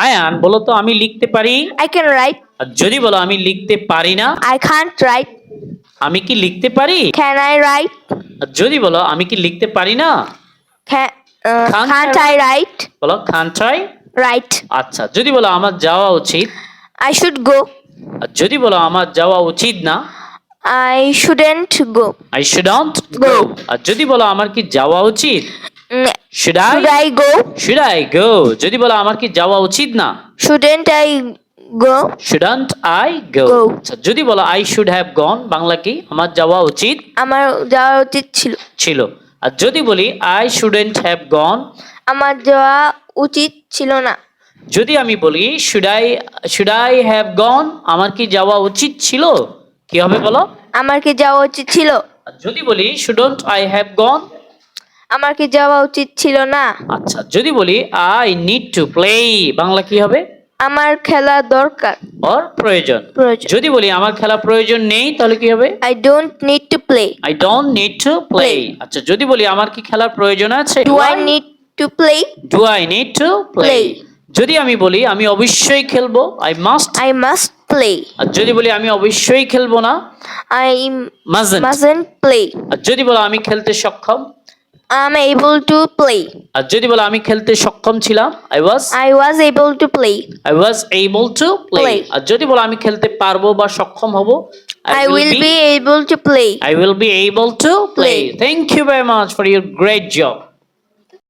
আয়ান বলো তো আমি লিখতে পারি? আই ক্যান রাইট আর যদি বলো আমি লিখতে পারি না? আই can't রাইট আমি কি লিখতে পারি? ক্যান আই রাইট আর যদি বলো আমি কি লিখতে পারি না? Can, uh, Can't can't I I? Write? বলো আচ্ছা যদি বলো আমার যাওয়া উচিত? আই শুড গো আর যদি বলো আমার যাওয়া উচিত না? I shouldn't go. I shouldn't Go. আর যদি বলো আমার কি যাওয়া উচিত? Should I Should I go? Should I go যদি বলো আমার কি যাওয়া উচিত না? Shouldn't I go? Shouldn't I go Go. আচ্ছা যদি বলো I should have gone Bangla কি? আমার যাওয়া উচিত আমার যাওয়া উচিত ছিল। ছিল। আর যদি বলি আই শুডেন্ট হ্যাভ গন আমার যাওয়া উচিত ছিল না। যদি আমি বলি should I should I have gone আমার কি যাওয়া উচিত ছিল? কি হবে বলো? আমার কি যাওয়া উচিত ছিল? যদি বলি শুডন্ট আই হ্যাভ গন আমার কি যাওয়া উচিত ছিল না? আচ্ছা যদি বলি I need to play Bangla কি হবে? আমার খেলা দরকার। অর প্রয়োজন। প্রয়োজন। যদি বলি আমার খেলা প্রয়োজন নেই তাহলে কি হবে? I don't need to play I don't need to play আচ্ছা যদি বলি আমার কি খেলার প্রয়োজন আছে? Do I need to play do I need to play যদি আমি বলি আমি অবশ্যই খেলব। I must I must play আর যদি বলি আমি অবশ্যই খেলব না? আই মাজেন্ট মাস্টন্ট প্লে আর যদি বলো আমি খেলতে সক্ষম? I able able to play আর যদি বলো আমি খেলতে সক্ষম ছিলাম I was I was able to play I was able to play Play. আর যদি বলো আমি খেলতে পারব বা সক্ষম হব I will be able to play I will be able to play thank you you much much for your great job.